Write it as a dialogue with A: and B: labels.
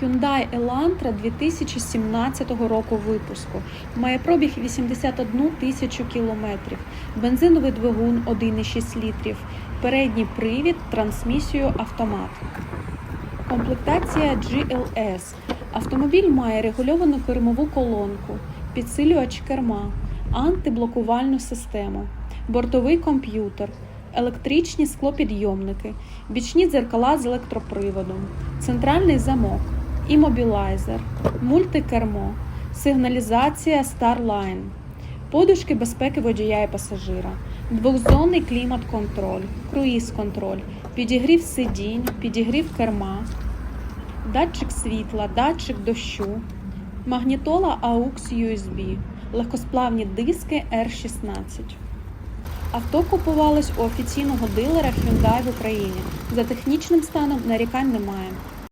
A: Hyundai Elantra 2017 року випуску. Має пробіг 81 тисячу кілометрів. Бензиновий двигун 1,6 літрів. Передній привід, трансмісію автомат. Комплектація GLS. Автомобіль має регульовану кермову колонку, підсилювач керма, антиблокувальну систему, бортовий комп'ютер, електричні склопідйомники, бічні дзеркала з електроприводом, центральний замок, імобілайзер, мультикермо, сигналізація Starline, подушки безпеки водія і пасажира, двохзонний клімат-контроль, круїз-контроль, підігрів сидінь, підігрів керма, датчик світла, датчик дощу, магнітола AUX USB, легкосплавні диски R16. Авто купувалось у офіційного дилера Hyundai в Україні. За технічним станом нарікань немає.